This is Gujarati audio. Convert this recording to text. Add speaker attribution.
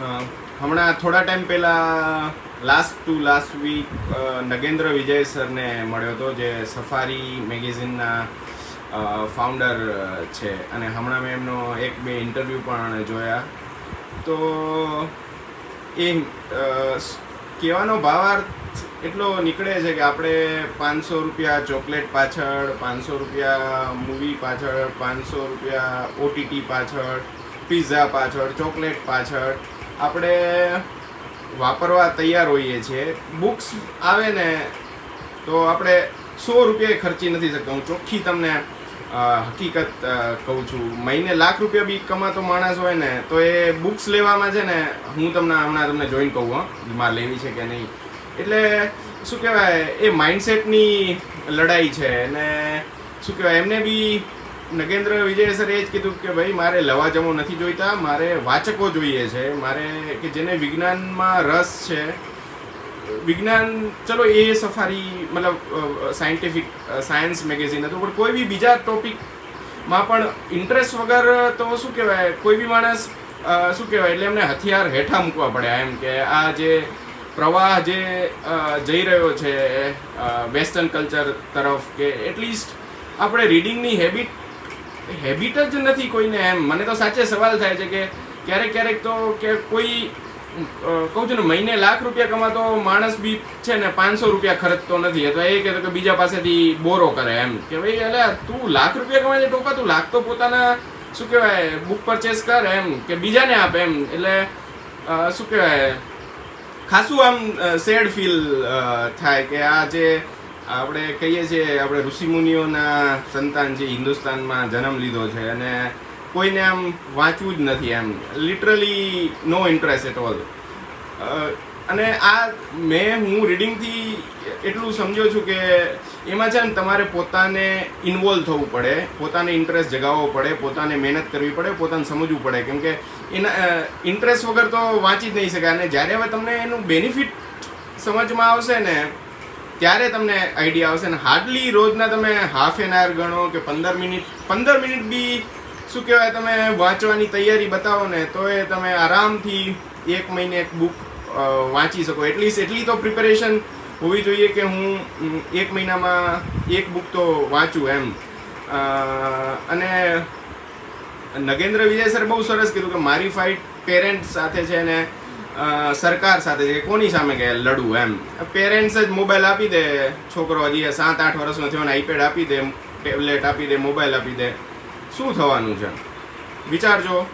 Speaker 1: હમણાં થોડા ટાઈમ પહેલાં last to last week Nagendra Vijay સરને મળ્યો હતો, જે સફારી મેગેઝિનના ફાઉન્ડર છે. અને હમણાં મેં એમનો એક બે ઇન્ટરવ્યૂ પણ જોયા. તો એ કહેવાનો ભાવાર્થ એટલો નીકળે છે કે આપણે પાંચસો રૂપિયા ચોકલેટ પાછળ, પાંચસો રૂપિયા મૂવી પાછળ, પાંચસો રૂપિયા ઓટીટી પાછળ પિઝા પાછળ, ચોકલેટ પાછળ આપણે વાપરવા તૈયાર હોઈએ છીએ. બુક્સ આવે ને, તો આપણે સો રૂપિયા ખર્ચી નથી શકતા. હું ચોખ્ખી તમને હકીકત કહું છું. મહિને લાખ રૂપિયા બી કમાતો માણસ હોય ને, તો એ બુક્સ લેવામાં છે ને, હું તમને હમણાં તમને જોઈન કહું, હં. મારે લેવી છે કે નહીં. એટલે, શું કહેવાય, એ માઇન્ડસેટની લડાઈ છે. અને, શું કહેવાય, એમને બી નગેન્દ્ર વિજય સરે એ જ કીધું કે ભાઈ, મારે લવાજમો નથી જોઈતા, મારે વાચકો જોઈએ છે, મારે કે જેને વિજ્ઞાનમાં રસ છે. વિજ્ઞાન, ચલો એ સફારી, મતલબ સાયન્ટિફિક સાયન્સ મેગેઝિન હતું, પણ કોઈ બી બીજા ટોપિકમાં પણ ઇન્ટરેસ્ટ વગર તો શું કહેવાય, કોઈ બી માણસ શું કહેવાય, એટલે એમને હથિયાર હેઠા મૂકવા પડે એમ કે આ જે પ્રવાહ જે જઈ રહ્યો છે વેસ્ટર્ન કલ્ચર તરફ કે એટલીસ્ટ આપણે રીડિંગની હેબિટ હેબિટ જ નથી કોઈને એમ. મને તો સાચે સવાલ થાય છે કે ક્યારેક ક્યારેક તો કે કોઈ કહું છું ને, મહિને લાખ રૂપિયા કમાતો માણસ બી છે ને પાંચસો રૂપિયા ખર્ચતો નથી. અથવા એ કહેતો કે બીજા પાસેથી બોરો કરે એમ. કે ભાઈ એટલે તું લાખ રૂપિયા કમાય છે ટોકા? તું લાખ તો પોતાના, શું કહેવાય બુક પરચેસ કર એમ. કે બીજાને આપ એમ. એટલે શું કહેવાય, ખાસું આમ સેડ ફીલ થાય કે આ જે આપણે કહીએ છીએ, આપણે ઋષિમુનિઓના સંતાન જે હિન્દુસ્તાનમાં જન્મ લીધો છે અને કોઈને આમ વાંચવું જ નથી એમ. Literally no interest at all અને આ મેં હું રીડિંગથી એટલું સમજ્યો છું કે એમાં છે ને તમારે પોતાને ઇન્વોલ્વ થવું પડે, પોતાને ઇન્ટરેસ્ટ જગાવવો પડે, પોતાને મહેનત કરવી પડે, પોતાને સમજવું પડે. કેમ કે એના ઇન્ટરેસ્ટ વગર તો વાંચી જ નહીં શકાય. અને જ્યારે હવે તમને એનું બેનિફિટ સમજમાં આવશે ને ત્યારે તમને આઈડિયા આવશે ને હાર્ડલી રોજના તમે હાફ એન આવર ગણો કે પંદર મિનિટ પંદર મિનિટ બી શું કહેવાય, તમે વાંચવાની તૈયારી બતાવો ને, તો એ તમે આરામથી એક મહિને એક બુક વાંચી શકો. એટલીસ્ટ એટલી તો પ્રિપેરેશન હોવી જોઈએ કે હું એક મહિનામાં એક બુક તો વાંચું એમ. અને નગેન્દ્ર વિજય સર બહુ સરસ કીધું કે મારી ફાઇટ પેરેન્ટ્સ સાથે છે ને સરકાર સાથે છે, કોની સામે કે લડવું એમ? પેરેન્ટ્સ જ મોબાઈલ આપી દે, છોકરો હજી સાત, આઠ વર્ષનો થયો આઈપેડ આપી દે ટેબ્લેટ આપી દે મોબાઈલ આપી દે. શું થવાનું છે? વિચારજો.